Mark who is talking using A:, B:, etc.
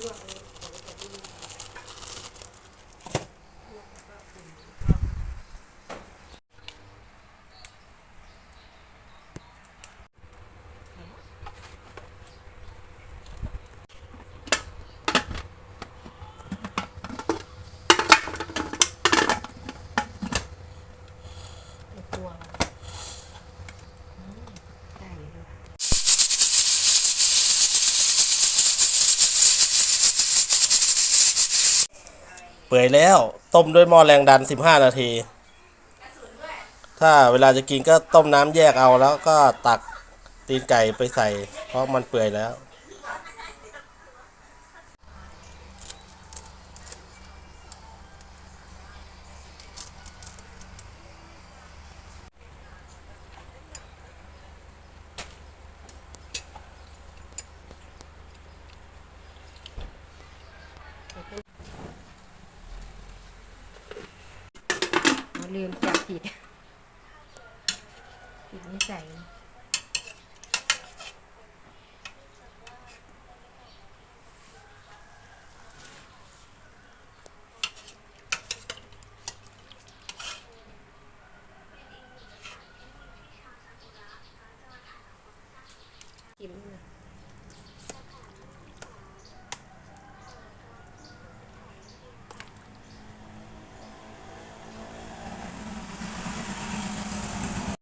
A: 누가 เปื่อยแล้ว ต้มด้วยหม้อแรงดัน 15 นาที ถ้าเวลาจะกินก็ต้มน้ำแยกเอาแล้วก็ตักตีนไก่ไปใส่ เพราะมันเปื่อยแล้ว
B: ลืมจับผิดผิดนิสัยกินเลย